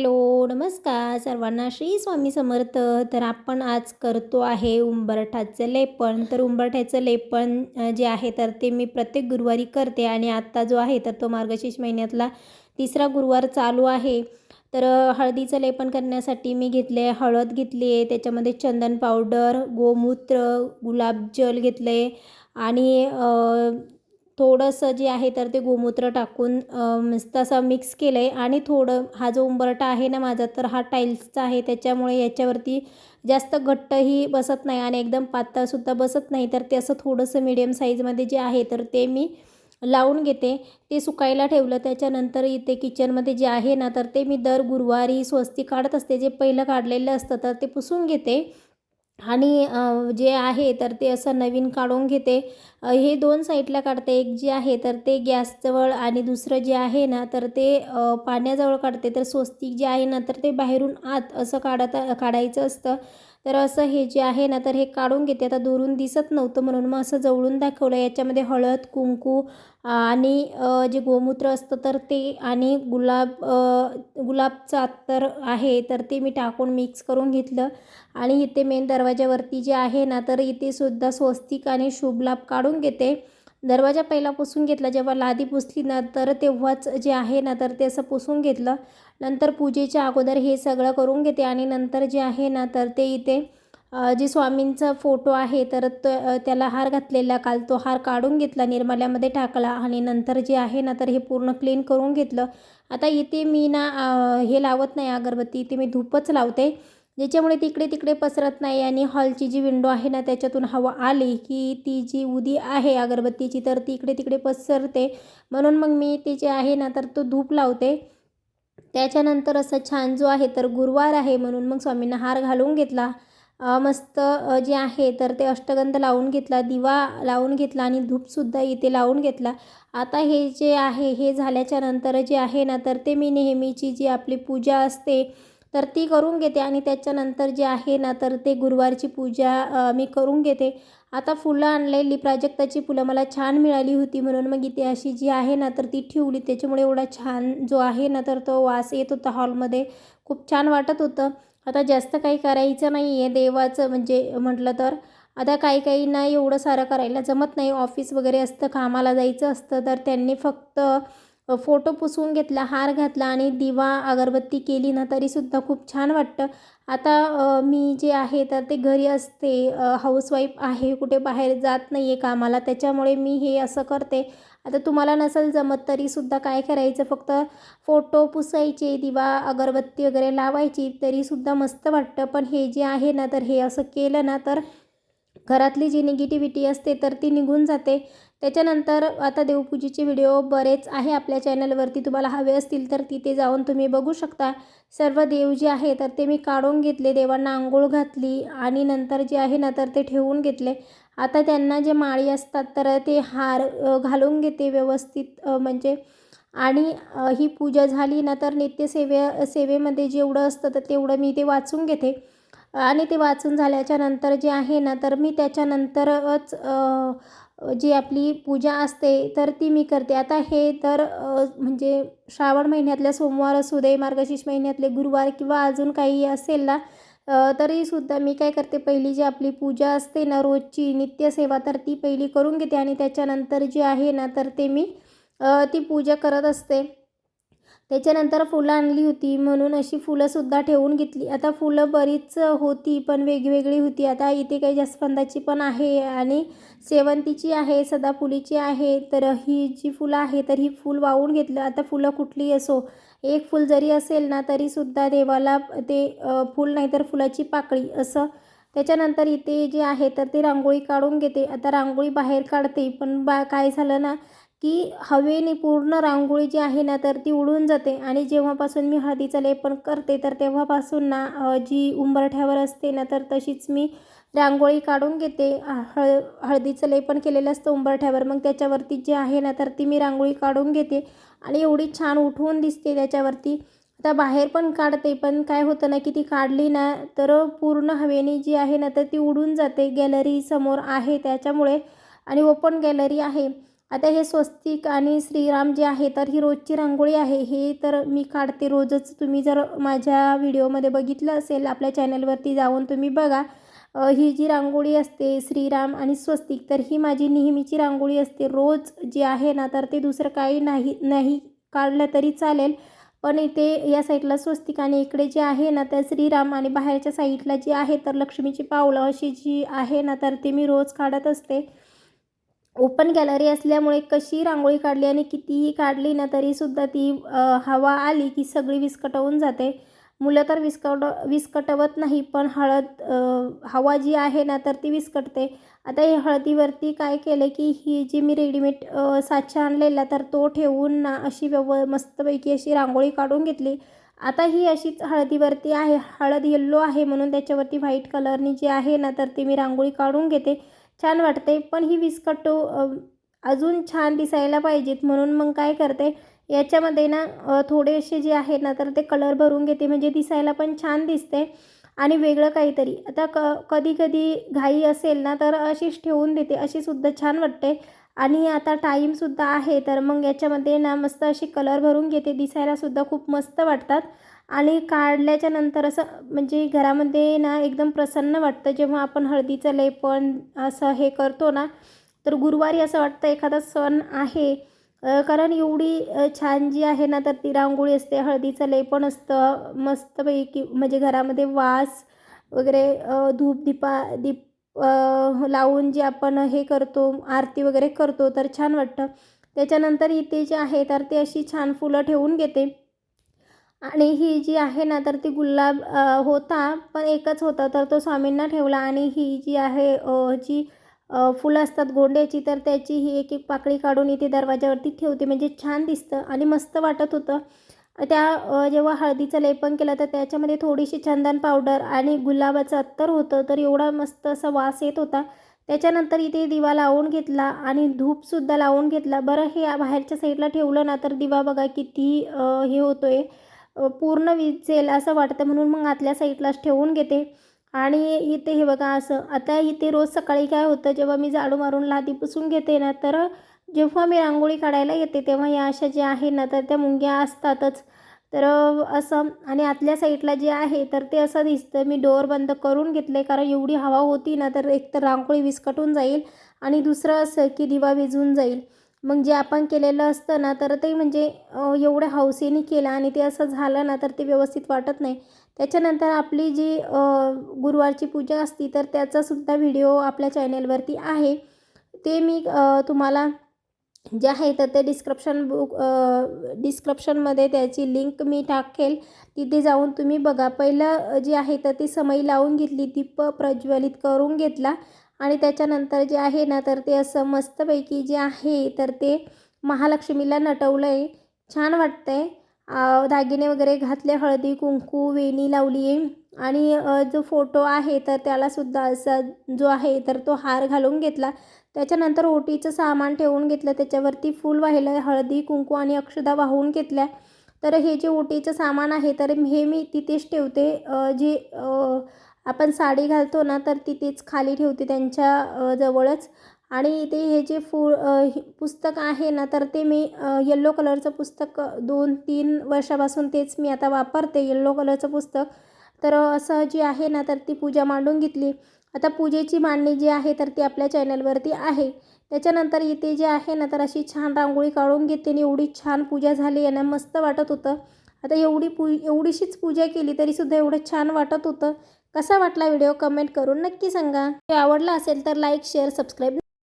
Hello नमस्कार सर्वांना. श्री स्वामी समर्थ. तर आपण आज करतो आहे उंबरठाचं लेपन तर उंबरठ्याचं लेपन जे आहे तर ते मी प्रत्येक गुरुवारी करते. आणि आत्ता जो आहे तर तो मार्गशीर्ष महिन्यातला तिसरा गुरुवार चालू आहे. तर हळदीचं लेपन करण्यासाठी मी घेतले हळद घेतली आहे त्याच्यामध्ये चंदन पावडर गोमूत्र गुलाबजल घेतले आणि थोडंसं जे आहे तर ते गोमूत्र टाकून अ, मिक्स केलं आहे आणि थोडं हा जो उंबरटा आहे ना माझा तर हा टाईल्सचा आहे. त्याच्यामुळे याच्यावरती जास्त घट्टही बसत नाही आणि एकदम पातळसुद्धा बसत नाही. तर ते असं थोडंसं मिडियम साईजमध्ये जे आहे तर ते मी लावून घेते. ते सुकायला ठेवलं. त्याच्यानंतर इथे किचनमध्ये जे आहे ना तर ते मी दर गुरुवारी स्वस्ती काढत असते. जे पहिलं काढलेलं असतं तर ते पुसून घेते. आणि जे आहे तर ते असं नवीन काढून घेते. हे दोन साईडला काढते. एक जे आहे तर ते गॅसजवळ आणि दुसरं जे आहे ना तर ते पाण्याजवळ काढते. तर स्वस्तिक जे आहे ना तर ते बाहेरून आत असं काढत काढायचं असतं. तर असं हे जे आहे ना तर हे काढून घेते. आता दुरून दिसत नव्हतं म्हणून मग असं जवळून दाखवलं. याच्यामध्ये हळद कुंकू आणि जे गोमूत्र असतं तर ते आणि गुलाब गुलाबचा गुलाबचं अत्तर आहे तर ते मी टाकून मिक्स करून घेतलं. आणि इथे मेन दरवाजावरती जे आहे ना तर इथे सुद्धा स्वस्तिक आणि शुभलाभ काढून घेते. दरवाजा पहिला पुसून घेतला. जेव्हा लादी पुसली ना तर तेव्हाच जे आहे ना तर ते असं पुसून घेतलं. नंतर पूजेच्या अगोदर हे सगळं करून घेते आणि नंतर जे आहे ना तर ते इथे जे स्वामींचा फोटो आहे तर तो त्याला हार घातलेला काल तो हार काढून घेतला निर्माल्यामध्ये टाकला आणि नंतर जे आहे ना तर हे पूर्ण क्लीन करून घेतलं. आता इथे मी ना हे लावत नाही अगरबत्ती इथे मी धूपच लावते. ज्याच्यामुळे तिकडे तिकडे पसरत नाही आणि हॉलची जी विंडो आहे ना त्याच्यातून हवा आली की ती जी उदी आहे अगरबत्तीची तर ती इकडे तिकडे पसरते. म्हणून मग मी ते जे आहे ना तर तो धूप लावते. त्याच्यानंतर असं छान जो आहे तर गुरुवार आहे म्हणून मग स्वामींना हार घालून घेतला. मस्त जे आहे तर ते अष्टगंध लावून घेतला दिवा लावून घेतला आणि धूपसुद्धा इथे लावून घेतला. आता हे जे आहे हे झाल्याच्यानंतर जे आहे ना तर ते मी नेहमीची जी आपली पूजा असते तर ती करून घेते आणि त्याच्यानंतर जे आहे ना तर ते गुरुवारची पूजा मी करून घेते. आता फुलं आणलेली प्राजक्ताची फुलं मला छान मिळाली होती म्हणून मग इथे अशी जी आहे ना तर ती ठेवली. त्याच्यामुळे एवढा छान जो आहे ना तर तो वास येत होता हॉलमध्ये. खूप छान वाटत होतं. आता जास्त काही करायचं नाही आहे देवाचं म्हणजे म्हटलं तर आता काही काही ना एवढं सारं करायला जमत नाही. ऑफिस वगैरे असतं कामाला जायचं असतं तर त्यांनी फक्त फोटो पुसवून घेतला हार घातला आणि दिवा अगरबत्ती केली ना तरीसुद्धा खूप छान वाटतं. आता मी जे आहे तर ते घरी असते हाऊसवाईफ आहे कुठे बाहेर जात नाही आहे कामाला त्याच्यामुळे मी हे असं करते. आता तुम्हाला नसेल जमत तरीसुद्धा काय करायचं? फक्त फोटो पुसायचे दिवा अगरबत्ती वगैरे लावायची तरीसुद्धा मस्त वाटतं. पण हे जे आहे ना तर हे असं केलं ना तर घरातली जी निगेटिव्हिटी असते तर ती निघून जाते. त्याच्यानंतर आता देवपूजेचे व्हिडिओ बरेच आहे आपल्या चॅनलवरती. तुम्हाला हवे असतील तर तिथे जाऊन तुम्ही बघू शकता. सर्व देव जे आहे तर ते मी काढून घेतले. देवांना आंघोळ घातली आणि नंतर जे आहे ना तर ते ठेवून घेतले. आता त्यांना जे माळी असतात तर ते हार घालून घेते व्यवस्थित म्हणजे. आणि ही पूजा झाली ना तर नित्यसेवे सेवेमध्ये जेवढं असतं तर तेवढं मी ते वाचून घेते. आणि ते वाचून झाल्याच्यानंतर जे आहे ना तर मी त्याच्यानंतरच जी आपली पूजा असते तर ती मी करते. आता हे तर म्हणजे श्रावण महिन्यातल्या सोमवार असू दे मार्गशीर्ष महिन्यातले गुरुवार किंवा अजून काही असेल ना तरीसुद्धा मी काय करते पहिली जी आपली पूजा असते ना रोजची नित्यसेवा तर ती पहिली करून घेते. आणि त्याच्यानंतर जी आहे ना तर ते मी ती पूजा करत असते. त्याच्यानंतर फुलं आणली होती. म्हणून अशी फुलंसुद्धा ठेवून घेतली. आता फुलं बरीच होती पण वेगवेगळी होती. आता इथे काही जास्वंदाची पण आहे आणि शेवंतीची आहे सदाफुलीची आहे. तर ही जी फुलं आहे तर ही फूल वाहून घेतलं. आता फुलं कुठली असो एक फूल जरी असेल ना तरीसुद्धा देवाला ते फूल नाही तर फुलाची पाकळी असं. त्याच्यानंतर इथे जे आहे तर ते रांगोळी काढून घेते. आता रांगोळी बाहेर काढते पण बा काय झालं ना की हवेने पूर्ण रांगोळी जी आहे ना तर ती उडून जाते. आणि जेव्हापासून मी हळदीचं लेपन करते तर तेव्हापासून ना जी उंबरठ्यावर असते ना तर तशीच मी रांगोळी काढून घेते. हळ हळदीचं लेपन केलेलं असतं उंबरठ्यावर. मग त्याच्यावरती जे आहे ना तर ती मी रांगोळी काढून घेते. आणि एवढी छान उठवून दिसते त्याच्यावरती. आता बाहेर पण काढते पण काय होतं ना की ती काढली ना तर पूर्ण हवेने जी आहे ना तर ती उडून जाते. गॅलरी समोर आहे त्याच्यामुळे. आणि ओपन गॅलरी आहे. आता हे स्वस्तिक आणि श्रीराम जे आहे तर ही रोजची रांगोळी आहे. हे तर मी काढते रोजच. तुम्ही जर माझ्या व्हिडिओमध्ये बघितलं असेल आपल्या चॅनलवरती जाऊन तुम्ही बघा. ही जी रांगोळी असते श्रीराम आणि स्वस्तिक तर ही माझी नेहमीची रांगोळी असते. रोज जी आहे ना तर ते दुसरं काही नाही नाही काढलं तरी चालेल. पण इथे या साईडला स्वस्तिक आणि इकडे जे आहे ना तर श्रीराम आणि बाहेरच्या साईडला जी आहे तर लक्ष्मीची पावलं अशी जी आहे ना तर ते मी रोज काढत असते. ओपन गॅलरी असल्यामुळे कशी रांगोळी काढली आणि कितीही काढली ना तरीसुद्धा ती हवा आली की सगळी विस्कटवून जाते. मुलं तर विस्कट विस्कटवत नाही पण हळद हवा जी आहे ना तर ती विस्कटते. आता हे हळदीवरती काय केलं की ही जी मी रेडीमेड साचा आणलेला तर तो ठेवून ना अशी व्यव मस्तपैकी अशी रांगोळी काढून घेतली. आता ही अशीच हळदीवरती आहे. हळद येल्लो आहे म्हणून त्याच्यावरती व्हाईट कलरनी जी आहे ना तर ती मी रांगोळी काढून घेते. छान वाटते पण ही विस्कटो अजून छान दिसायला पाहिजेत. म्हणून मग काय करते याच्यामध्ये ना थोडेसे जे आहे ना तर ते कलर भरून घेते. म्हणजे दिसायला पण छान दिसते. आणि वेगळं काहीतरी. आता क कधी कधी घाई असेल ना तर अशीच ठेवून देते. अशीसुद्धा छान वाटते. आणि आता टाईमसुद्धा आहे तर मग याच्यामध्ये ना मस्त अशी कलर भरून घेते. दिसायलासुद्धा खूप मस्त वाटतात. आणि काढल्याच्या नंतर असं म्हणजे घरामध्ये ना एकदम प्रसन्न वाटतं. जेव्हा आपण हळदीचं लेपन असं हे करतो ना तर गुरुवारी असं वाटतं एखादा सण आहे. कारण एवढी छान जी आहे ना तर ती रांगोळी असते हळदीचं लेपन असतं मस्तपैकी म्हणजे घरामध्ये वास वगैरे धूप दीपा दीप लावून जे आपण हे करतो आरती वगैरे करतो तर छान वाटतं. त्याच्यानंतर इथे जे आहे तर ते अशी छान फुलं ठेवून घेते. आणि ही जी आहे ना तर ती गुलाब होता पण एकच होता तर तो स्वामींना ठेवला. आणि ही जी आहे जी फुलं असतात गोंड्याची तर त्याची ही एक एक पाकळी काढून इथे दरवाजावरती ठेवते. म्हणजे छान दिसतं आणि मस्त वाटत होतं. त्या जेव्हा हळदीचं लेपन केलं तर त्याच्यामध्ये थोडीशी चंदन पावडर आणि गुलाबाचं अत्तर होतं तर एवढा मस्त असा वास येत होता. त्याच्यानंतर इथे दिवा लावून घेतला आणि धूपसुद्धा लावून घेतला. बरं हे बाहेरच्या साईडला ठेवलं ना तर दिवा बघा किती हे होतो आहे पूर्ण विजेल असं वाटतं म्हणून मग आतल्या साईडलाच ठेवून घेते. आणि इथे हे बघा असं आता इथे रोज सकाळी काय होतं जेव्हा मी झाडू मारून लादी पुसून घेते ना तर जेव्हा मी रांगोळी काढायला येते तेव्हा या अशा ज्या आहे ना तर त्या मुंग्या असतातच. तर असं आणि आतल्या साईडला जे आहे तर ते असं दिसतं मी डोअर बंद करून घेतले कारण एवढी हवा होती ना तर एक तर रांगोळी विस्कटून जाईल आणि दुसरं असं की दिवा विझून जाईल. मग जे आपण केलेलं असतं ना तर ते म्हणजे एवढ्या हौसेने केलं आणि ते असं झालं ना तर ते व्यवस्थित वाटत नाही. त्याच्यानंतर आपली जी गुरुवारची पूजा असती तर त्याचासुद्धा व्हिडिओ आपल्या चॅनेलवरती आहे. ते मी तुम्हाला जे आहे तर ते डिस्क्रिप्शन बुक डिस्क्रिप्शनमध्ये त्याची लिंक मी टाकेल. तिथे जाऊन तुम्ही बघा. पहिलं जे आहे तर ती समई लावून घेतली. दीप प्रज्वलित करून घेतला. आणि त्याच्यानंतर जे आहे ना तर ते असं मस्तपैकी जे आहे तर ते महालक्ष्मीला नटवलं आहे छान वाटतं आहे दागिने वगैरे घातले हळदी कुंकू वेणी लावली आहे आणि जो फोटो आहे तर त्यालासुद्धा असा जो आहे तर तो हार घालून घेतला. त्याच्यानंतर ओटीचं सामान ठेवून घेतलं. त्याच्यावरती फूल वाहिलं हळदी कुंकू आणि अक्षदा वाहून घेतल्या. तर हे जे ओटीचं सामान आहे तर हे मी तिथेच ठेवते. जे आपण साडी घालतो ना तर ती तीच खाली ठेवते त्यांच्या जवळच. आणि इथे हे जे फू हे पुस्तक आहे ना तर ते मी येल्लो कलरचं पुस्तक दोन तीन वर्षापासून तेच मी आता वापरते येल्लो कलरचं पुस्तक. तर असं जी आहे ना तर ती पूजा मांडून घेतली. आता पूजेची मांडणी जी आहे तर ती आपल्या चॅनलवरती आहे. त्याच्यानंतर इथे जे आहे ना तर अशी छान रांगोळी काढून घेते आणि एवढी छान पूजा झाली आहे ना मस्त वाटत होतं. आता एवढी पू एवढीशीच पूजा केली तरीसुद्धा एवढं छान वाटत होतं. कसा वाटला व्हिडिओ कमेंट करून नक्की सांगा. आवडला असेल तर लाईक शेअर सबस्क्राईब